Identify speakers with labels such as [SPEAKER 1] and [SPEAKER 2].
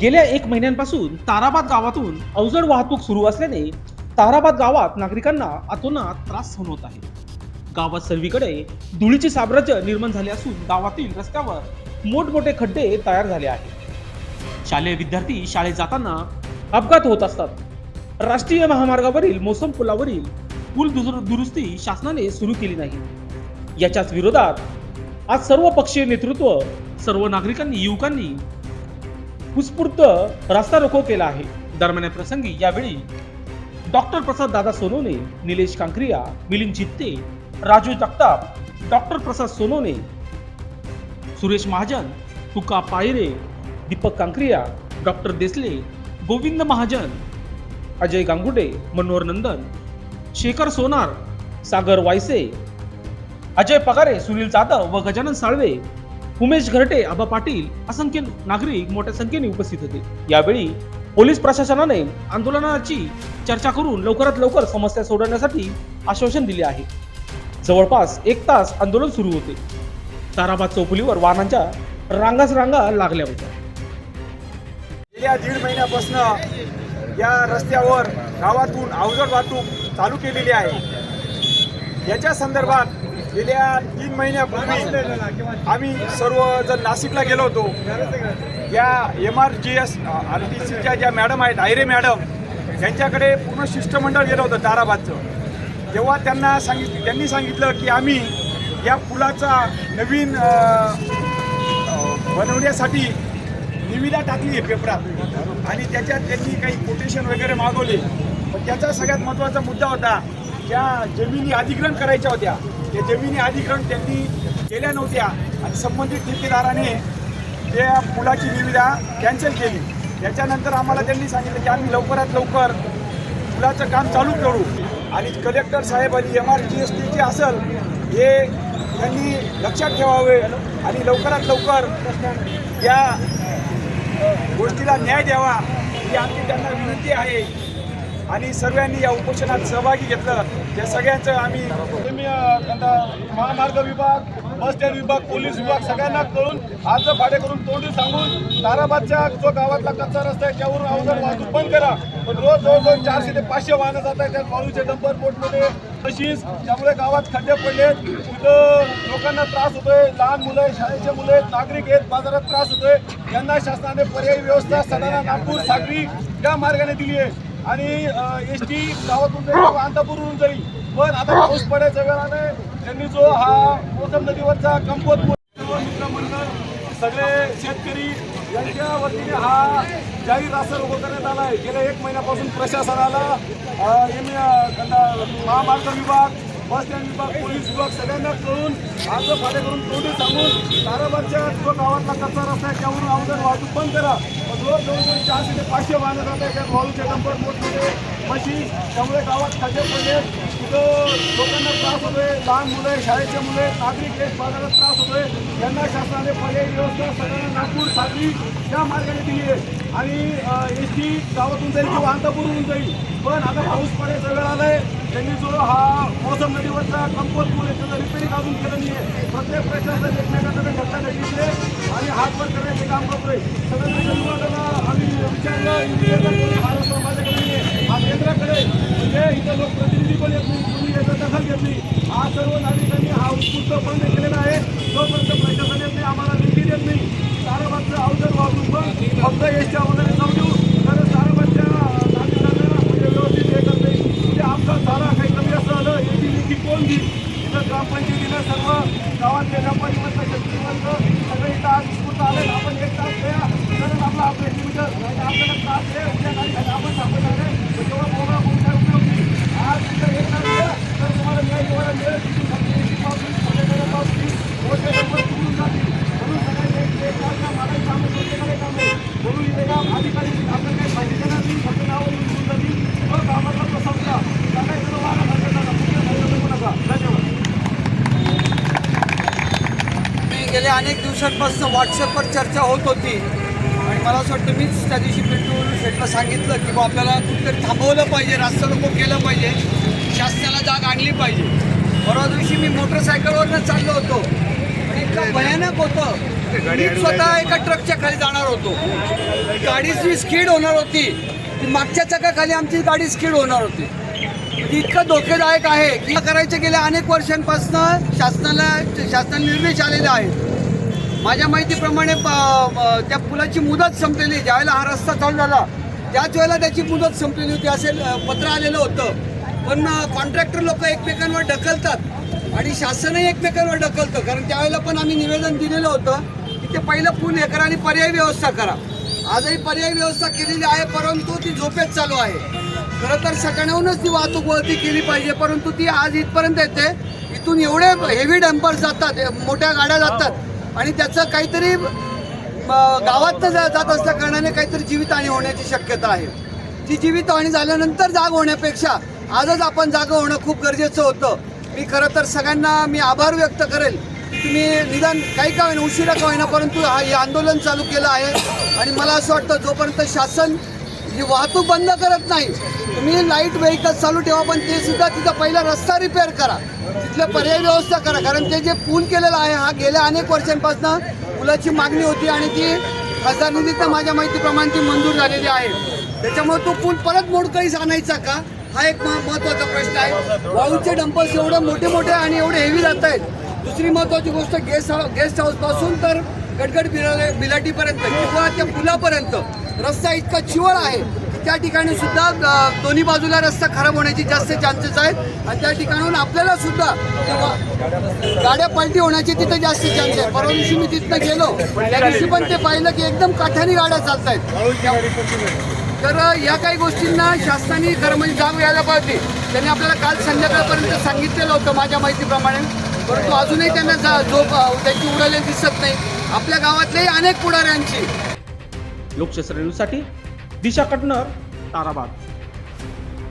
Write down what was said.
[SPEAKER 1] गेल्या एक महिन्यांपासून ताराबाद गावातून अवजड वाहतूक सुरू असल्याने ताराबाद गावात नागरिकांना अतोनात त्रास सहन होत आहे. गावात सर्वीकडे धुळीचे साम्राज्य निर्माण झाले असून गावातील रस्त्यावर मोठमोठे खड्डे तयार झाले आहेत. शालेय विद्यार्थी शाळेत जाताना अपघात होत असतात. राष्ट्रीय महामार्गावरील मोसम पुलावरील पूल दुरुस्ती शासनाने सुरू केली नाही. याच्याच विरोधात आज सर्व पक्षीय नेतृत्व सर्व नागरिकांनी युवकांनी उत्स्फूर्त रास्ता रोको केला आहे. दरम्यान या प्रसंगी यावेळी डॉक्टर प्रसाद दादा सोनोने निलेश कांक्रिया मिलिंद चित्ते राजू जगताप डॉक्टर प्रसाद सोनोने सुरेश महाजन तुका पायरे दीपक कांक्रिया डॉक्टर देसले गोविंद महाजन अजय गांगुडे मनोहर नंदन शेखर सोनार सागर वायसे अजय पगारे सुनील जाधव व गजानन साळवे उमेश घरटे आबा पाटील असंख्य नागरिक मोठ्या संख्येने उपस्थित होते. यावेळी पोलीस प्रशासनाने आंदोलनाची चर्चा करून लवकरात लवकर समस्या सोडवण्यासाठी आश्वासन दिले आहे. जवळपास एक तास आंदोलन सुरू होते. ताराबाद चौफुलीवर वाहनांच्या रांगाच रांगा लागल्या होत्या.
[SPEAKER 2] गेल्या दीड महिन्यापासून या रस्त्यावर गावातून अवजड वाहतूक चालू केलेली आहे. याच्या संदर्भात गेल्या तीन महिन्यापूर्वी आम्ही सर्वजण नाशिकला गेलो होतो. या M R G S R T सीच्या ज्या मॅडम आहेत आयरे मॅडम यांच्याकडे पूर्ण शिष्टमंडळ गेलं होतं ताराबादचं. तेव्हा त्यांना सांगित त्यांनी सांगितलं की आम्ही या पुलाचा नवीन बनवण्यासाठी निविदा टाकली आहे पेपरात. आणि त्याच्यात त्यांनी काही कोटेशन वगैरे मागवले. पण त्याचा सगळ्यात महत्त्वाचा मुद्दा होता ज्या जमिनी अधिग्रहण करायच्या होत्या. ते जमिनी अधिग्रहण त्यांनी केल्या नव्हत्या. आणि संबंधित ठेकेदाराने त्या पुलाची निविदा कॅन्सल केली. त्याच्यानंतर आम्हाला त्यांनी सांगितलं की आम्ही लवकरात लवकर पुलाचं काम चालू करू. आणि कलेक्टर साहेब आणि M R G S T जे असेल हे त्यांनी लक्षात ठेवावे आणि लवकरात लवकर या गोष्टीला न्याय द्यावा ही आमची त्यांना विनंती आहे. आणि सर्वांनी या उपोषणात सहभागी घेतलं. त्या सगळ्यांचं आम्ही
[SPEAKER 3] महामार्ग विभाग बस स्टँड विभाग पोलीस विभाग सगळ्यांना कळून आज भाडे करून तोंडी सांगून ताराबादच्या जो गावातला कच्चा रस्ता आहे त्यावरून अवजड वाहतूक बंद करा पण रोज जवळजवळ चारशे ते पाचशे वाहनं जात आहेत त्यात वाळूचे डंपर मोठमोठे तशीच त्यामुळे गावात खड्डे पडले तिथं लोकांना त्रास होतोय लहान मुलं आहेत शाळेचे मुलं आहेत नागरिक आहेत बाजारात त्रास होतोय. यांना शासनाने पर्यायी व्यवस्था सडाणा नागपूर सागरी या मार्गाने दिली आहे. आणि एस टी गावातून जाईल अंतापूरहून जाईल पण आता पाऊस पडायच्या वेळाने त्यांनी जो हा मोसम नदीवरचा कंपोत मित्रमंडळ सगळे शेतकरी यांच्या वतीने हा जाहीर रास्ता उभं करण्यात आला आहे. गेल्या एक महिन्यापासून प्रशासनाला एम- महामार्ग विभाग बस स्टँड विभाग पोलीस विभाग सगळ्यांना कळून अर्ज फाटे करून तोंडी सांगून ताराबादच्या जो गावातला कच्चा रस्ता आहे त्यावरून अवजड वाहतूक बंद करा. रोज जवळजवळ चारशे ते पाचशे वाहनं जात आहे त्यात वाळूचे डंपर मोठमोठे मशीन. त्यामुळे गावात खाते पडले. तिथं लोकांना त्रास होतोय. लहान मुलं शाळेचे मुलं नागरिक आहेत बाजारात त्रास होतोय. यांना शासनाने पर्यायी व्यवस्था सगळ्यांना नागपूर सागरी या मार्गाने दिली आहे. आणि एस टी गावातून जाईल किंवा अंतापूरहून जाईल. पण आता पाऊस पडायचा वेळ आलाय. त्यांनी जो हा मोसम नदीवरचा कंपोज पूल आहे त्याचं रिपेरिंग अजून केलं नाही आहे प्रत्येक प्रशासन एकमेकांकडे धक्का घेतले आणि हात पण करण्याचे काम करतोय. सगळं विभागाला आम्ही विचारलं इंजिनियरला हा माझ्याकडे हा केंद्राकडे म्हणजे इथं लोकप्रतिनिधी पण येत नाही तुम्ही याचा दखल घेतली हा सर्व नागरिकांनी हा उत्कृष्ट बंद केलेला आहे. जोपर्यंत प्रशासन येत नाही आम्हाला निधी देत नाही. ताराबादचं अवजड वाहतूक पण फक्त एसच्या वगैरे जाऊ देऊ तर ताराबादच्या नागरिकांना म्हणजे व्यवस्थित हे करते म्हणजे अपघात झाला काही कमी असं झालं याची लेखी कोण देईल इथं ग्रामपंचायतीनं सर्व गावातले ग्रामपंचायत शेतकरीवर्ग सगळे इथं आज उत्स्फूर्त आले आपण एक तास द्या तर आपला आपले किलोमीटर नाही आपल्याला त्रास आहे उद्या काही झालं आपण सांगत आहे तेव्हा प्रोग्राम होऊन काय उपयोग नाही आज तिथं एक तास द्या तर तुम्हाला न्याय तुम्हाला मिळेल तिथून फक्त एसी पावती सगळ्याकडे पावती मोठे नंबर सुटून जातील म्हणून सगळ्यांनी एक एक तासला मागायची कामं प्रत्येकाने काम आहे म्हणून इथे का अधिकारी आपल्याला काही माहिती देणार नाही फक्त नावं लिहून जातील मग कामाचा तो संपला सगळ्या सर्व वाहनं बंद करा पुढे काही नको नका धन्यवाद
[SPEAKER 4] मी गेल्या अनेक दिवसांपासून व्हॉट्सअपवर चर्चा होत होती. आणि मला असं वाटतं मीच त्या दिवशी पिंटू शेटला सांगितलं की बा आपल्याला कुठेतरी थांबवलं पाहिजे रास्ता नको केलं पाहिजे शासनाला जाग आणली पाहिजे. परवा दिवशी मी मोटरसायकलवरनं चाललो होतो. आणि इतकं भयानक होतं. मी स्वतः एका ट्रकच्या खाली जाणार होतो. गाडीची स्कीड होणार होती. ती मागच्या चाकाखाली आमची गाडी स्कीड होणार होती. म्हणजे इतकं धोकेदायक आहे. की करायचे गेल्या अनेक वर्षांपासून शासनाला शासनाने निर्देश आलेले आहेत. माझ्या माहितीप्रमाणे प- त्या पुलाची मुदत संपलेली ज्यावेळेला हा रस्ता चालू झाला त्याच वेळेला त्याची मुदत संपलेली होती असे पत्र आलेलं होतं. पण कॉन्ट्रॅक्टर लोक एकमेकांवर ढकलतात आणि शासनही एकमेकांवर ढकलतं. कारण त्यावेळेला पण आम्ही निवेदन दिलेलं होतं की ते पहिलं पूल हे करा आणि पर्यायी व्यवस्था करा. आजही पर्यायी व्यवस्था केलेली आहे परंतु ती झोपेत चालू आहे. खरं तर सकाळहूनच ती वाहतूक वळती केली पाहिजे परंतु ती आज इथपर्यंत येते. इथून एवढे हेवी डंपर्स जातात मोठ्या गाड्या जातात. आणि त्याचं काहीतरी गावात जात असल्या कारणाने काहीतरी जीवितहानी होण्याची शक्यता आहे. ती जीवितहानी झाल्यानंतर जाग होण्यापेक्षा आजच आपण जागं होणं खूप गरजेचं होतं. मी खरं तर सगळ्यांना मी आभार व्यक्त करेल तुम्ही निदान काही का होईना उशिरा का होईना परंतु हा हे आंदोलन चालू केलं आहे. आणि मला असं वाटतं जोपर्यंत शासन ही वाहतूक बंद करत नाही. तुम्ही लाइट व्हेकल चालू ठेवा पण ते सुद्धा तिथं पहिला रस्ता रिपेअर करा. तिथल्या पर्याय व्यवस्था करा. कारण ते जे पूल केलेलं आहे हा गेल्या अनेक वर्षांपासून पुलाची मागणी होती आणि ती खासदार निधीतनं माझ्या माहितीप्रमाणे ती मंजूर झालेली आहे. त्याच्यामुळे तो पूल परत मोडकळीस आणायचा का? हा एक म- महत्त्वाचा प्रश्न आहे. वाळूचे डंपर्स एवढे मोठे मोठे आणि एवढे हेवी जात आहेत दुसरी महत्त्वाची गोष्ट गेस्ट हाऊस गेस्ट हाऊसपासून तर गडगड बिला बिलाटीपर्यंत किंवा त्या पुलापर्यंत रस्ता इतका चिवळ आहे त्या ठिकाणी सुद्धा दोन्ही बाजूला रस्ता खराब होण्याची जास्त चान्सेस आहेत. आणि त्या ठिकाणून आपल्याला सुद्धा तेव्हा गाड्या पलटी होण्याचे तिथे जास्त चान्स आहे परवा दिवशी मी तिथनं गेलो. त्या दिवशी पण ते पाहिलं की एकदम काठानी गाड्या चालत आहेत तर या काही गोष्टींना शासनाने खरं म्हणजे जाग यायला पाहिजे. त्यांनी आपल्याला काल संध्याकाळपर्यंत सांगितलेलं होतं माझ्या माहितीप्रमाणे. परंतु अजूनही त्यांना जा झोप अ, त्यांची उडाले दिसत नाही. आपल्या गावातल्याही अनेक पुढाऱ्यांची.
[SPEAKER 1] लोकशास्त्र न्यूजसाठी दिशा कटनर ताराबाद.